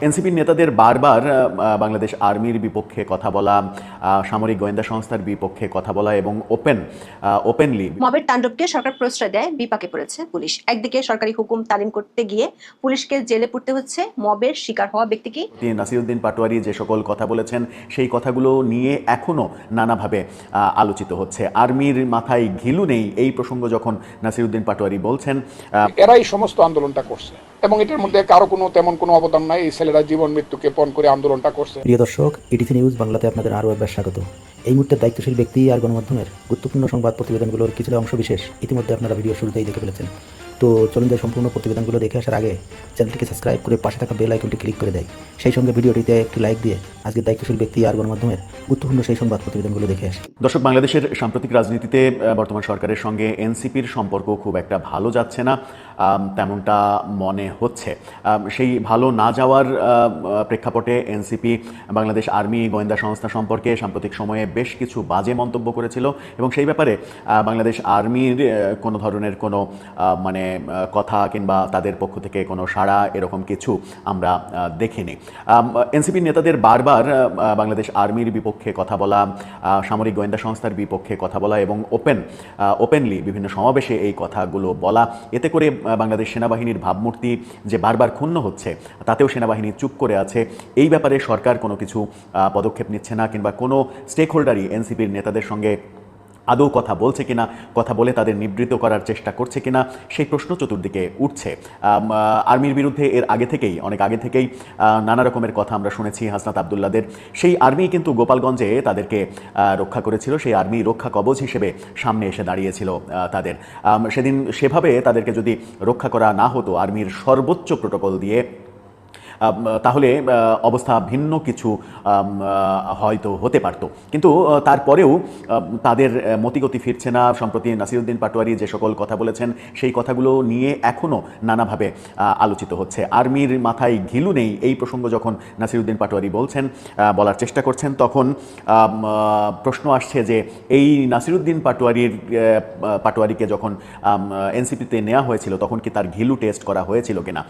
এনসিপির নেতাদের বারবার বাংলাদেশ আর্মির বিপক্ষে কথা বলা সামরিক গোয়েন্দা সংস্থার বিপক্ষে কথা বলা এবং ওপেন ওপেনলি মবের তাণ্ডবকে সরকার প্রশ্রয় দেয় বিপাকে পড়েছে পুলিশ। একদিকে সরকারি হুকুম তালিম করতে গিয়ে পুলিশকে জেলে পড়তে হচ্ছে মবের শিকার হওয়া ব্যক্তিকে। নাসিরুদ্দিন পাটোয়ারি যে সকল কথা বলেছেন সেই কথাগুলো নিয়ে এখনও নানাভাবে আহ, আলোচিত হচ্ছে। আর্মির মাথায় ঘিলু নেই এই প্রসঙ্গ যখন নাসিরুদ্দিন পাটোয়ারি বলছেন এরাই সমস্ত আন্দোলনটা করছে। এবং এটার মধ্যে কারও কোনো তেমন কোনো অবদান নাই। এই ছেলেরা জীবন মৃত্যুকে পণ করে আন্দোলনটা করছে। প্রিয় দর্শক ইটিসি নিউজ বাংলাতে আপনাদের আরও একবার স্বাগত। এই মুহূর্তে দায়িত্বশীল ব্যক্তি আর গণমাধ্যমের গুরুত্বপূর্ণ সংবাদ প্রতিবেদনগুলোর কিছুটা অংশ বিশেষ ইতিমধ্যে আপনারা ভিডিও শুরুতেই দেখে ফেলেছেন। তো চলুন যাই সম্পূর্ণ প্রতিবেদনগুলো দেখে আসার আগে চ্যানেলটিকে সাবস্ক্রাইব করে পাশে থাকা বেল আইকনটি ক্লিক করে দেয়। সেই সঙ্গে ভিডিওটিতে একটি লাইক দিয়ে আজকে দায়িত্বশীল ব্যক্তি আর গণমাধ্যমের গুরুত্বপূর্ণ সেই সংবাদ প্রতিবেদনগুলো দেখে আসি। দর্শক বাংলাদেশের সাম্প্রতিক রাজনীতিতে বর্তমান সরকারের সঙ্গে এনসিপির সম্পর্ক খুব একটা ভালো যাচ্ছে না। তেমনটা মনে হচ্ছে। সেই ভালো না যাওয়ার প্রেক্ষাপটে এনসিপি, বাংলাদেশ আর্মি, গোয়েন্দা সংস্থা সম্পর্কে সাম্প্রতিক সময়ে বেশ কিছু বাজে মন্তব্য করেছিল এবং সেই ব্যাপারে বাংলাদেশ আর্মির কোনো ধরনের কোনো মানে কথা কিংবা তাদের পক্ষ থেকে কোনো সাড়া এরকম কিছু আমরা দেখিনি। এনসিপির নেতাদের বারবার বাংলাদেশ আর্মির বিপক্ষে কথা বলা সামরিক গোয়েন্দা সংস্থার বিপক্ষে কথা বলা এবং ওপেন ওপেনলি বিভিন্ন সমাবেশে এই কথাগুলো বলা, এতে করে বাংলাদেশ সেনাবাহিনীর ভাবমূর্তি যে বারবার ক্ষুণ্ণ হচ্ছে, তাতেও সেনাবাহিনী চুপ করে আছে। এই ব্যাপারে সরকার কোনো কিছু পদক্ষেপ নিচ্ছে না কিংবা কোনো স্টেক হোল্ডারই এনসিপির নেতাদের সঙ্গে আদৌ কথা বলছে কিনা, কথা বলে তাদের নিবৃত করার চেষ্টা করছে কিনা, সেই প্রশ্ন চতুর্দিকে উঠছে। আর্মির বিরুদ্ধে এর আগে থেকেই, অনেক আগে থেকেই নানা রকমের কথা আমরা শুনেছি হাসনাত আবদুল্লাদের। সেই আর্মি কিন্তু গোপালগঞ্জে তাদেরকে রক্ষা করেছিল, সেই আর্মি রক্ষা কবচ হিসেবে সামনে এসে দাঁড়িয়েছিল তাদের। সেদিন সেভাবে তাদেরকে যদি রক্ষা করা না হতো, আর্মির সর্বোচ্চ প্রোটোকল দিয়ে তাহলে অবস্থা ভিন্ন কিছু হয়তো হতে পারত। কিন্তু তারপরেও তাদের মতিগতি ফিরছে না। সম্প্রতি নাসিরুদ্দিন পাটোয়ারি যে সকল কথা বলেছেন, সেই কথাগুলো নিয়ে এখনও নানাভাবে আলোচিত হচ্ছে। আর্মির মাথায় ঘিলু নেই। এই প্রসঙ্গ যখন নাসিরুদ্দিন পাটোয়ারি বলছেন বলার চেষ্টা করছেন, তখন প্রশ্ন আসছে যে, এই নাসিরুদ্দিন পাটোয়ারির পাটোয়ারিকে যখন এনসিপিতে নেওয়া হয়েছিল, তখন কি তার ঘিলু টেস্ট করা হয়েছিল কিনা?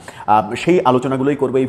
সেই আলোচনাগুলোই করবে এই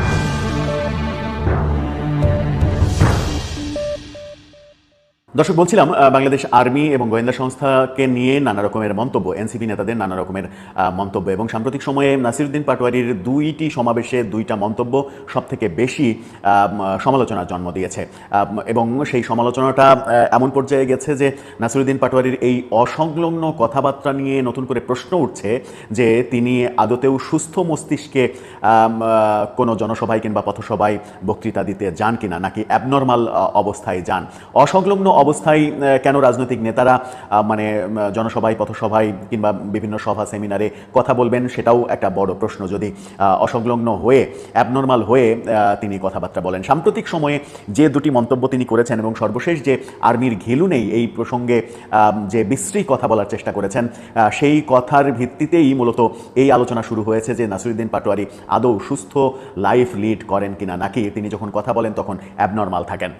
দর্শক, বলছিলাম বাংলাদেশ আর্মি এবং গোয়েন্দা সংস্থাকে নিয়ে নানা রকমের মন্তব্য, এনসিপি নেতাদের নানা রকমের মন্তব্য এবং সাম্প্রতিক সময়ে নাসিরুদ্দিন পাটোয়ারির দুইটি সমাবেশে দুইটা মন্তব্য সব থেকে বেশি সমালোচনার জন্ম দিয়েছে। এবং সেই সমালোচনাটা এমন পর্যায়ে গেছে যে নাসিরুদ্দিন পাটোয়ারির এই অসংলগ্ন কথাবার্তা নিয়ে নতুন করে প্রশ্ন উঠছে যে তিনি আদতেও সুস্থ মস্তিষ্কে কোনো জনসভায় কিংবা পথসভায় বক্তৃতা দিতে যান কিনা, নাকি অ্যাবনর্মাল অবস্থায় যান। অসংলগ্ন অবস্থায় কেন রাজনৈতিক নেতারা মানে জনসভায়, পথসভায় কিংবা বিভিন্ন সভা, সেমিনারে কথা বলবেন সেটাও একটা বড় প্রশ্ন। যদি অসংলগ্ন হয়ে অ্যাবনর্মাল হয়ে তিনি কথাবার্তা বলেন। সাম্প্রতিক সময়ে যে দুটি মন্তব্য তিনি করেছেন এবং সর্বশেষ যে আর্মির ঘিলু নেই, এই প্রসঙ্গে যে বিশ্রী কথা বলার চেষ্টা করেছেন সেই কথার ভিত্তিতেই মূলত এই আলোচনা শুরু হয়েছে যে নাসিরুদ্দিন পাটোয়ারি আদৌ সুস্থ লাইফ লিড করেন কিনা, নাকি তিনি যখন কথা বলেন তখন অ্যাবনর্মাল থাকেন।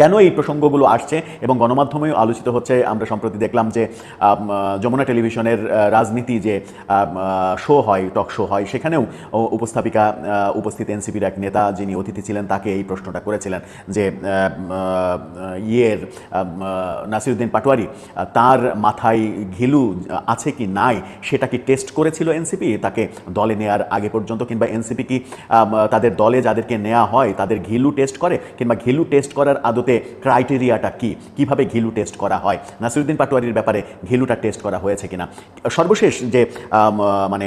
কেন এই প্রসঙ্গগুলো আসছে এবং গণমাধ্যমেও আলোচিত হচ্ছে, আমরা সম্প্রতি দেখলাম যে যমুনা টেলিভিশনের রাজনীতি যে শো হয় টক শো হয়, সেখানেও উপস্থাপিকা উপস্থিত এনসিপির এক নেতা যিনি অতিথি ছিলেন তাকে এই প্রশ্নটা করেছিলেন যে ইয়ের নাসিরুদ্দিন পাটোয়ারি তার মাথায় ঘিলু আছে কি নাই, সেটা কি টেস্ট করেছিল এনসিপি? তাকে দলে নেয়ার আগে পর্যন্ত কিংবা এনসিপি কি তাদের দলে যাদেরকে নেওয়া হয়, তাদের ঘিলু টেস্ট করে, কিংবা ঘিলু টেস্ট করার আদতে ক্রাইটেরিয়াটা কি? কীভাবে ঘিলু টেস্ট করা হয়? নাসিরুদ্দিন পাটোয়ারির ব্যাপারে ঘিলুটা টেস্ট করা হয়েছে কিনা? সর্বশেষ যে মানে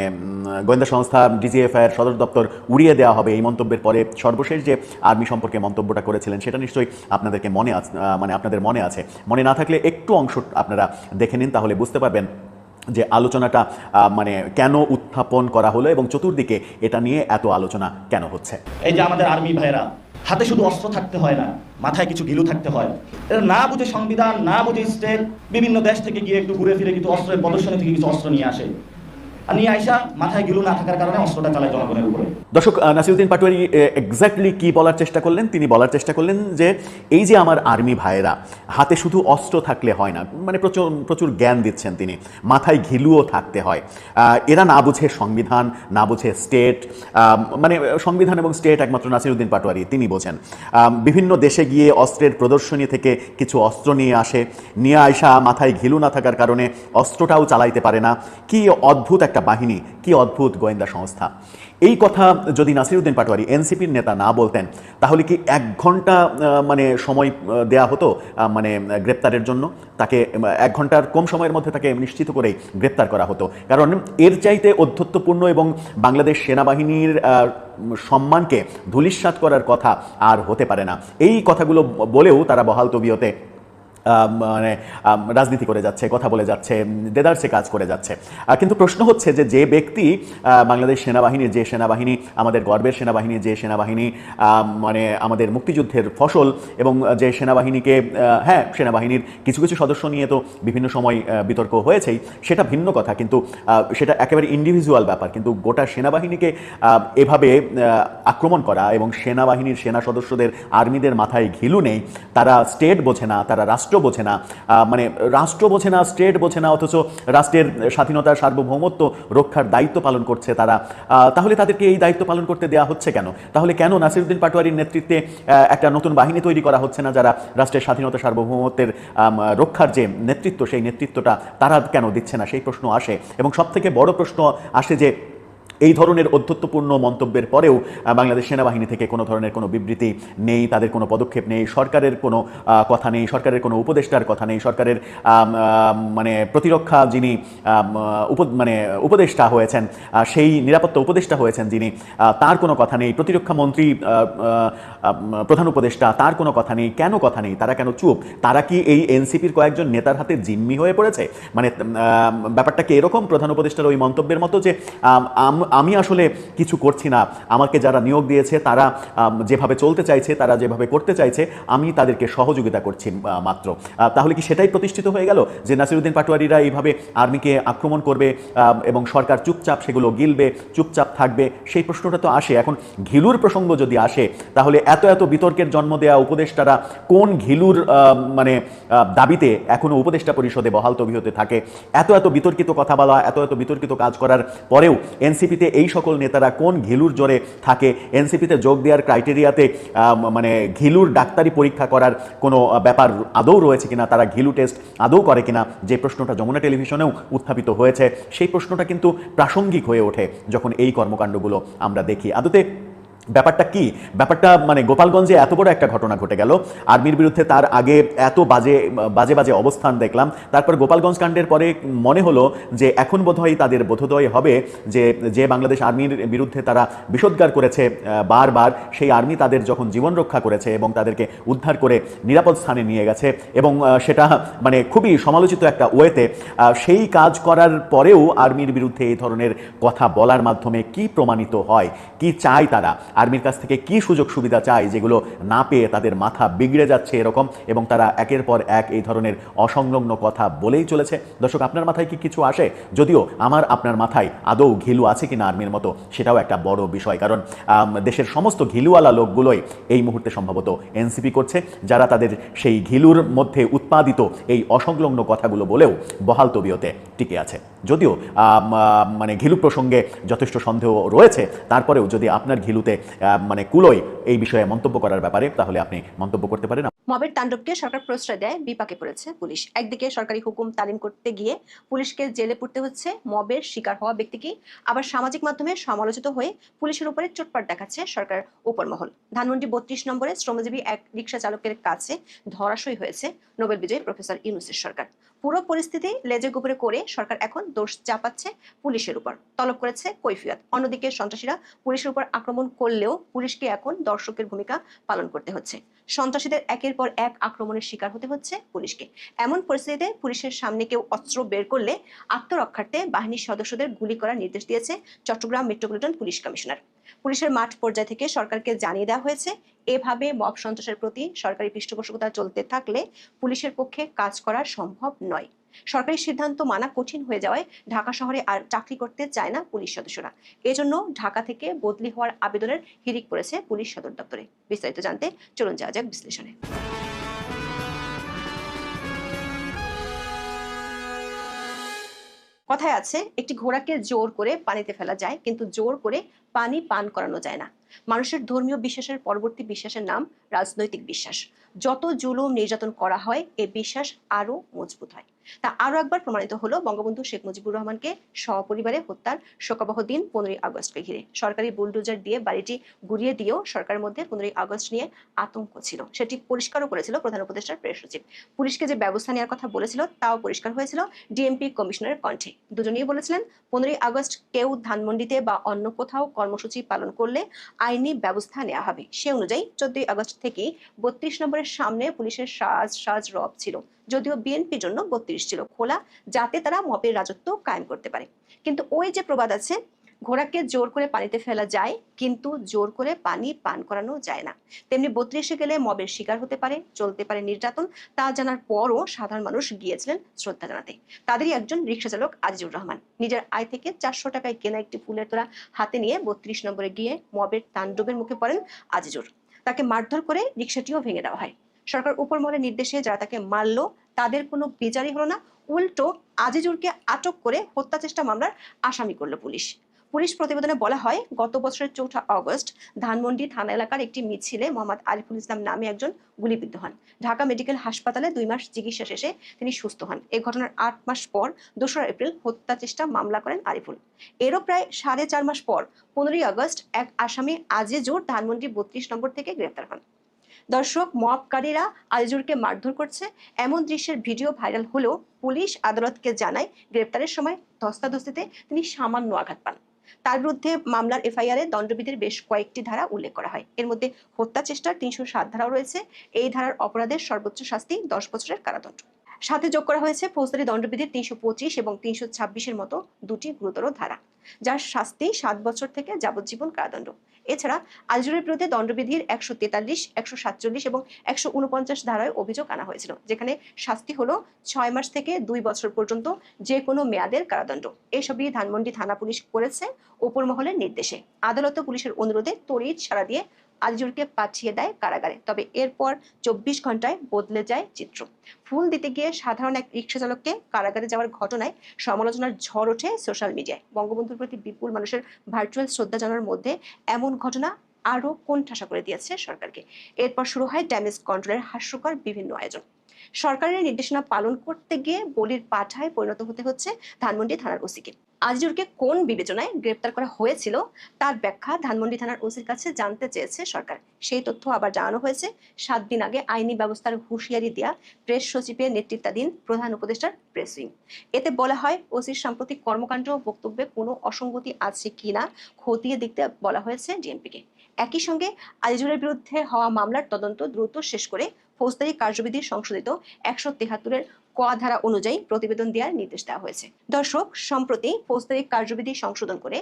গোয়েন্দা সংস্থা ডিজিএফআইয়ের সদর দপ্তর উড়িয়ে দেওয়া হবে এই মন্তব্যের পরে সর্বশেষ যে আর্মি সম্পর্কে মন্তব্যটা করেছিলেন সেটা নিশ্চয়ই আপনাদেরকে মনে মানে আপনাদের মনে আছে। মনে না থাকলে একটু অংশ আপনারা দেখে নিন, তাহলে বুঝতে পারবেন যে আলোচনাটা মানে কেন উত্থাপন করা হলো এবং চতুর্দিকে এটা নিয়ে এত আলোচনা কেন হচ্ছে। এই যে আমাদের আর্মি ভাইরা হাতে শুধু অস্ত্র থাকতে হয় না, মাথায় কিছু গিলু থাকতে হয়। এটা না বুঝে সংবিধান, না বুঝে স্টেট, বিভিন্ন দেশ থেকে গিয়ে একটু ঘুরে ফিরে কিছু অস্ত্রের প্রদর্শনী থেকে কিছু অস্ত্র নিয়ে আসে। নিয়ে দর্শক নাসিরুদ্দিন পাটোয়ারি এক্স্যাক্টলি কি বলার চেষ্টা করলেন? তিনি বলার চেষ্টা করলেন যে, এই যে আমার আর্মি ভাইয়েরা, হাতে শুধু অস্ত্র থাকলে হয় না মানে প্রচুর প্রচুর জ্ঞান দিচ্ছেন তিনি, মাথায় ঘিলুও থাকতে হয়। এরা না বুঝে সংবিধান, না বুঝে স্টেট মানে সংবিধান এবং স্টেট একমাত্র নাসিরুদ্দিন পাটোয়ারি, তিনি বোঝেন। বিভিন্ন দেশে গিয়ে অস্ত্রের প্রদর্শনী থেকে কিছু অস্ত্র নিয়ে আসে, নিয়ে আয়সা মাথায় ঘিলু না থাকার কারণে অস্ত্রটাও চালাইতে পারে না। কি অদ্ভুত একটা বাহিনী, কি অদ্ভুত গোয়েন্দা সংস্থা। এই কথা যদি নাসিরুদ্দিন পাটোয়ারি এনসিপির নেতা না বলতেন, তাহলে কি এক ঘণ্টা মানে সময় দেয়া হতো মানে গ্রেপ্তারের জন্য? তাকে এক ঘণ্টার কম সময়ের মধ্যে তাকে নিশ্চিত করেই গ্রেপ্তার করা হতো। কারণ এর চাইতে অধ্যত্বপূর্ণ এবং বাংলাদেশ সেনাবাহিনীর সম্মানকে ধূলিসাৎ করার কথা আর হতে পারে না। এই কথাগুলো বলেও তারা বহাল তবিয়তে মানে রাজনীতি করে যাচ্ছে, কথা বলে যাচ্ছে দেদারসে কাজ করে যাচ্ছে। কিন্তু প্রশ্ন হচ্ছে যে যে ব্যক্তি বাংলাদেশ সেনাবাহিনীর যে সেনাবাহিনী, আমাদের গর্বের সেনাবাহিনী, যে সেনাবাহিনী মানে আমাদের মুক্তিযুদ্ধের ফসল এবং যে সেনাবাহিনীকে হ্যাঁ সেনাবাহিনীর কিছু কিছু সদস্য নিয়ে তো বিভিন্ন সময় বিতর্ক হয়েছেই, সেটা ভিন্ন কথা। কিন্তু সেটা একেবারে ইন্ডিভিজুয়াল ব্যাপার। কিন্তু গোটা সেনাবাহিনীকে এভাবে আক্রমণ করা এবং সেনাবাহিনীর সেনা সদস্যদের আর্মিদের মাথায় ঘিলু নেই, তারা স্টেট বোঝে না, তারা রাষ্ট্র বোঝে না মানে রাষ্ট্র বোঝে না, স্টেট বোঝে না, অথচ রাষ্ট্রের স্বাধীনতা সার্বভৌমত্ব রক্ষার দায়িত্ব পালন করছে তারা। তাহলে তাদেরকে এই দায়িত্ব পালন করতে দেওয়া হচ্ছে কেন? তাহলে কেন নাসিরুদ্দিন পাটোয়ারির নেতৃত্বে একটা নতুন বাহিনী তৈরি করা হচ্ছে না যারা রাষ্ট্রের স্বাধীনতা সার্বভৌমত্বের রক্ষার যে নেতৃত্ব, সেই নেতৃত্বটা তারা কেন দিচ্ছে না? সেই প্রশ্ন আসে। এবং সবথেকে বড় প্রশ্ন আসে যে এই ধরনের অধ্যত্বপূর্ণ মন্তব্যের পরেও বাংলাদেশ সেনাবাহিনী থেকে কোনো ধরনের কোনো বিবৃতি নেই তাদের কোনো পদক্ষেপ নেই সরকারের কোনো কথা নেই সরকারের কোনো উপদেষ্টার কথা নেই সরকারের মানে প্রতিরক্ষা যিনি উপ মানে উপদেষ্টা হয়েছেন সেই নিরাপত্তা উপদেষ্টা হয়েছেন যিনি তার কোনো কথা নেই প্রতিরক্ষা মন্ত্রী প্রধান উপদেষ্টা তার কোনো কথা নেই কেন কথা নেই তারা কেন চুপ তারা কি এই এনসিপির কয়েকজন নেতার হাতে জিম্মি হয়ে পড়েছে? মানে আম, ব্যাপারটা কি এরকম? প্রধান উপদেষ্টার ওই মন্তব্যের মতো যে আমি আসলে কিছু করছি না। আমাকে যারা নিয়োগ দিয়েছে, তারা যেভাবে চলতে চাইছে, তারা যেভাবে করতে চাইছে, আমি তাদেরকে সহযোগিতা করছি মাত্র। তাহলে কি সেটাই প্রতিষ্ঠিত হয়ে গেল? যে নাসিরুদ্দিন পাটোয়ারিরা এইভাবে আর্মিকে আক্রমণ করবে এবং সরকার চুপচাপ সেগুলো গিলবে, চুপচাপ থাকবে, সেই প্রশ্নটা তো আসে। এখন ঘিলুর প্রসঙ্গ যদি আসে, তাহলে এত এত বিতর্কের জন্ম দেওয়া উপদেষ্টারা কোন ঘিলুর মানে দাবিতে এখনও উপদেষ্টা পরিষদে বহাল তবিহতে থাকে? এত এত বিতর্কিত কথা বলা, এত এত বিতর্কিত কাজ করার পরেও এনসিপিতে এই সকল নেতারা কোন ঘিলুর জোরে থাকে? এনসিপিতে যোগ দেওয়ার ক্রাইটেরিয়াতে মানে ঘিলুর ডাক্তারি পরীক্ষা করার কোনো ব্যাপার আদৌ রয়েছে কিনা? তারা ঘিলু টেস্ট আদৌ করে কিনা? যে প্রশ্নটা যমুনা টেলিভিশনেও উত্থাপিত হয়েছে, সেই প্রশ্নটা কিন্তু প্রাসঙ্গিক হয়ে ওঠে যখন এই কর্মকাণ্ডগুলো আমরা দেখি। আদতে ব্যাপারটা কি? ব্যাপারটা মানে গোপালগঞ্জে এত বড় একটা ঘটনা ঘটে গেল। আর্মির বিরুদ্ধে তার আগে এত বাজে বাজে বাজে অবস্থান দেখলাম। তারপর গোপালগঞ্জ কাণ্ডের পরে মনে হলো যে এখন বোধহয় তাদের বোধোদয় হবে যে যে বাংলাদেশ আর্মির বিরুদ্ধে তারা বিষোদ্গার করেছে বারবার। সেই আর্মি তাদের যখন জীবন রক্ষা করেছে এবং তাদেরকে উদ্ধার করে নিরাপদ স্থানে নিয়ে গেছে এবং সেটা মানে খুবই সমালোচিত একটা ওয়েতে সেই কাজ করার পরেও আর্মির বিরুদ্ধে এই ধরনের কথা বলার মাধ্যমে কি প্রমাণিত হয়? কি চায় তারা? আর্মির কাছ থেকে কি সুযোগ সুবিধা চায় যেগুলো না পেয়ে তাদের মাথা বিগড়ে যাচ্ছে এরকম এবং তারা একের পর এক এই ধরনের অসংলগ্ন কথা বলেই চলেছে? দর্শক, আপনার মাথায় কি কিছু আসে? যদিও আমার আপনার মাথায় আদৌ ঘিলু আছে কিনা আর্মির মতো, সেটাও একটা বড় বিষয়। কারণ দেশের সমস্ত ঘিলুওয়ালা লোকগুলোই এই মুহূর্তে সম্ভবত এনসিপি করছে, যারা তাদের সেই ঘিলুর মধ্যে উৎপাদিত এই অসংলগ্ন কথাগুলো বলেও বহাল তবিয়তে টিকে আছে। যদিও মানে ঘিলু প্রসঙ্গে যথেষ্ট সন্দেহ রয়েছে, তারপরেও যদি আপনার ঘিলুতে মানে কুলোয় এই বিষয়ে মন্তব্য করার ব্যাপারে, তাহলে আপনি মন্তব্য করতে পারেন। মবের তাণ্ডবকে সরকার প্রশ্রয় দেয়, বিপাকে পড়েছে পুলিশ। একদিকে সরকারি হুকুম তালিম করতে গিয়ে পুলিশকে জেলে পড়তে হচ্ছে, মবের শিকার হওয়া ব্যক্তিকে আবার সামাজিক মাধ্যমে সমালোচিত হয়ে পুলিশের উপরে চোটপাট দেখাচ্ছে সরকার উপরমহল। ধানমন্ডি বত্রিশ নম্বরে শ্রমজীবী এক রিক্সা চালকের কাছে ধরাশয়ী হয়েছে নোবেল বিজয়ী প্রফেসর ইউনুসের সরকার। পুরো পরিস্থিতি লেজে গোপরে করে সরকার এখন দোষ চাপাচ্ছে পুলিশের উপর। তলব করেছে কৈফিয়ত। অন্যদিকে সন্ত্রাসীরা পুলিশের উপর আক্রমণ করলেও পুলিশকে এখন দর্শকের ভূমিকা পালন করতে হচ্ছে। সন্ত্রাসীদের একের পর এক আক্রমণের শিকার হতে হচ্ছে পুলিশকে। এমন পরিস্থিতিতে পুলিশের সামনে কেউ অস্ত্র বের করলে আত্মরক্ষার্থে বাহিনীর সদস্যদের গুলি করার নির্দেশ দিয়েছে চট্টগ্রাম মেট্রোপলিটন পুলিশ কমিশনার। পুলিশের মাঠ পর্যায় থেকে সরকারকে জানিয়ে দেওয়া হয়েছে, এভাবে মব সন্ত্রাসের প্রতি সরকারি পৃষ্ঠপোষকতা চলতে থাকলে পুলিশের পক্ষে কাজ করা সম্ভব নয়। সরকারি সিদ্ধান্ত মানা কঠিন হয়ে যাওয়ায় ঢাকা শহরে আর চাকরি করতে চায় না পুলিশ সদস্যরা। এজন্য ঢাকা থেকে বদলি হওয়ার আবেদনের হিড়িক পড়েছে পুলিশ সদর দপ্তরে। বিস্তারিত জানতে চলুন যাওয়া যাক বিশ্লেষণে। কথায় আছে, একটি ঘোড়াকে জোর করে পানিতে ফেলা যায়, কিন্তু জোর করে পানি পান করানো যায় না। মানুষের ধর্মীয় বিশ্বাসের পরবর্তী বিশ্বাসের নাম রাজনৈতিক বিশ্বাস। যত জুলুম নির্যাতন করা হয়, এ বিশ্বাস আরও মজবুত হয়। তা আরও একবার প্রমাণিত হলো, বঙ্গবন্ধু শেখ মুজিবুর রহমানকে সপরিবারে হত্যার শোকাবহ দিন পনেরোই আগস্টকে ঘিরে। সরকারি বুলডোজার দিয়ে বাড়িটি গুড়িয়ে দিয়েও সরকারের মধ্যে পনেরোই আগস্ট নিয়ে আতঙ্ক ছিল। সেটি পরিষ্কারও করেছিল প্রধান উপদেষ্টার প্রেস সচিব। পুলিশকে যে ব্যবস্থা নেওয়ার কথা বলেছিল, তাও পরিষ্কার হয়েছিল ডিএমপি কমিশনারের কণ্ঠে। দুজনেই বলেছিলেন, পনেরোই আগস্ট কেউ ধানমন্ডিতে বা অন্য কোথাও কর্মসূচি পালন করলে আইনি ব্যবস্থা নেওয়া হবে। সে অনুযায়ী চোদ্দই আগস্ট থেকে বত্রিশ নম্বরের সামনে পুলিশের সাজ সাজ রব ছিল। যদিও বিএনপির জন্য বত্রিশ ছিল খোলা, যাতে তারা মপের রাজত্ব কায়েম করতে পারে। কিন্তু ওই যে প্রবাদ আছে, ঘোড়াকে জোর করে পানিতে ফেলা যায়, কিন্তু জোর করে পানি পান করানো যায় না। তেমনি বত্রিশে গেলে মবের শিকার হতে পারে, চলতে পারে নির্যাতন, তা জানার পরও সাধারণ মানুষ গিয়েছিলেন শ্রদ্ধা জানাতে। তাদেরই একজন রিক্সা চালক আজিজুর রহমান। নিজের আয় থেকে চারশো টাকায় কেনা একটি ফুলের তোড়া হাতে নিয়ে বত্রিশ নম্বরে গিয়ে মবের তাণ্ডবের মুখে পড়েন আজিজুর। তাকে মারধর করে রিক্সাটিও ভেঙে দেওয়া হয়। সরকার উপর মহলের নির্দেশে যারা তাকে মারলো, তাদের কোনো বিচারই হলো না। উল্টো আজিজুরকে আটক করে হত্যা চেষ্টা মামলার আসামি করল পুলিশ। পুলিশ প্রতিবেদনে বলা হয়, গত বছরের চৌঠা অগস্ট ধানমন্ডি থানা এলাকার একটি মিছিলে মোহাম্মদ আরিফুল ইসলাম নামে একজন গুলিবিদ্ধ হন। ঢাকা মেডিকেল হাসপাতালে দুই মাস চিকিৎসা শেষে তিনি সুস্থ হন। এই ঘটনার আট মাস পর দোসরা এপ্রিল হত্যা চেষ্টা মামলা করেন আরিফুল। এরও প্রায় সাড়ে চার মাস পর পনেরোই আগস্ট এক আসামি আজিজুর ধানমন্ডি বত্রিশ নম্বর থেকে গ্রেফতার হন। দর্শক মবকারীরা আজিজুরকে মারধর করছে। এমন দৃশ্যের ভিডিও ভাইরাল হলেও পুলিশ আদালতকে জানায়, গ্রেপ্তারের সময় ধস্তাধস্তিতে তিনি সামান্য আঘাত পান। তার বিরুদ্ধে মামলার এফআইআর দণ্ডবিধির বেশ কয়েকটি ধারা উল্লেখ করা হয়। এর মধ্যে হত্যা চেষ্টার তিনশো সাত ধারাও রয়েছে। এই ধারার অপরাধের সর্বোচ্চ শাস্তি দশ বছরের কারাদণ্ড। সাথে যোগ করা হয়েছে ফৌজদারি দণ্ডবিধির তিনশো পঁচিশ এবং তিনশো ছাব্বিশের মতো দুটি গুরুতর ধারা, যার শাস্তি সাত বছর থেকে যাবজ্জীবন কারাদণ্ড। এছাড়া আলজুরের বিরুদ্ধে দণ্ডবিধির একশো তেতাল্লিশ, একশো সাতচল্লিশ এবং একশো উনপঞ্চাশ ধারায় অভিযোগ আনা হয়েছিল, যেখানে শাস্তি হলো ছয় মাস থেকে দুই বছর পর্যন্ত যে কোনো মেয়াদের কারাদণ্ড। এসবই ধানমন্ডি থানা পুলিশ করেছে ওপর মহলের নির্দেশে। আদালত পুলিশের অনুরোধে তড়িৎ সারা দিয়ে আজিজুরকে পাঠিয়ে দেয় কারাগারে। তবে এরপর চব্বিশ ঘন্টায় বদলে যায় চিত্র। ফুল দিতে গিয়ে সাধারণ এক রিক্সা চালককে কারাগারে যাওয়ার ঘটনায় সমালোচনার ঝড় ওঠে সোশ্যাল মিডিয়ায়। বঙ্গবন্ধুর প্রতি বিপুল মানুষের ভার্চুয়াল শ্রদ্ধা জানার মধ্যে এমন ঘটনা আরও কোণঠাসা করে দিয়েছে সরকারকে। এরপর শুরু হয় ড্যামেজ কন্ট্রোলের হাস্যকর বিভিন্ন আয়োজন। সরকারের নির্দেশনা পালন করতে গিয়ে বলির পাঠায় পরিণত হতে হচ্ছে ধানমন্ডি থানার ওসিকে। আজিজুরকে কোন বিবেচনায় গ্রেপ্তার করা হয়েছিল তার ব্যাখ্যা ধানমন্ডি থানার ওসির কাছে জানতে চেয়েছে সরকার। সেই তথ্য আবার জানানো হয়েছে। সাত দিন আগে আইনি ব্যবস্থার হুঁশিয়ারি দেয়া প্রেস সচিবের নেতৃত্বাধীন প্রধান উপদেষ্টার প্রেস উইং। এতে বলা হয়, ওসির সাম্প্রতিক কর্মকাণ্ড ও বক্তব্যে কোনো অসঙ্গতি আছে কিনা খতিয়ে দেখতে বলা হয়েছে ডিএমপিকে। একই সঙ্গে আজিজুরের বিরুদ্ধে হওয়া মামলার তদন্ত দ্রুত শেষ করে ফৌজদারি কার্যবিধি সংশোধিত একশো তেহাত্তরের ক ধারা অনুযায়ী প্রতিবেদন দেওয়ার নির্দেশ দেওয়া হয়েছে। দর্শক, সম্প্রতি ফৌজদারি কার্যবিধি সংশোধন করে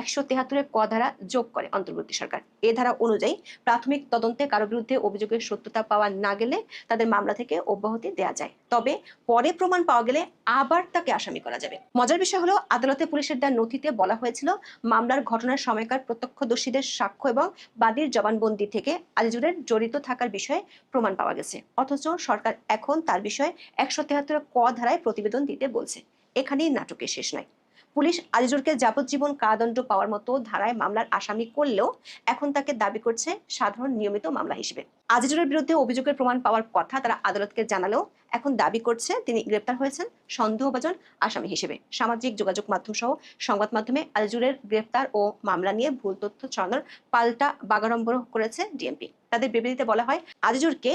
একশো তেহাত্তরের ক ধারা যোগ করে অন্তর্বর্তী সরকার। এ ধারা অনুযায়ী প্রাথমিক তদন্তে কারও বিরুদ্ধে অভিযোগের সত্যতা পাওয়া না গেলে তাদের মামলা থেকে অব্যাহতি দেওয়া যায়। তবে পরে প্রমাণ পাওয়া গেলে আবার তাকে আসামি করা যাবে। মজার বিষয় হলো, আদালতে পুলিশের দেওয়া নথিতে বলা হয়েছিল, মামলার ঘটনার সময়কার প্রত্যক্ষদর্শীদের সাক্ষ্য এবং বাদীর জবানবন্দি থেকে আজিজুরের জড়িত থাকার বিষয়ে প্রমাণ পাওয়া গেছে। অথচ সরকার এখন তার বিষয়ে একশো তেহাত্তর ক ধারায় প্রতিবেদন দিতে বলছে। এখানেই নাটকের শেষ নয়। পুলিশ আজিজুরকে যাবজ্জীবন কারাদণ্ড পাওয়ার মতো ধারায় মামলার আসামি করলেও এখন তাকে দাবি করছে সাধারণ নিয়মিত মামলা হিসেবে। আজিজুরের বিরুদ্ধে অভিযোগের প্রমাণ পাওয়ার কথা তারা আদালতকে জানালেও এখন দাবি করছে তিনি গ্রেপ্তার হয়েছেন সন্দেহভাজন আসামি হিসেবে। সামাজিক যোগাযোগ মাধ্যম সহ সংবাদ মাধ্যমে আজিজুরের গ্রেপ্তার ও মামলা নিয়ে ভুল তথ্য ছড়ানোর পাল্টা বাগাড়ম্বর করেছে ডিএমপি। তাদের বিবৃতিতে বলা হয় আজিজুরকে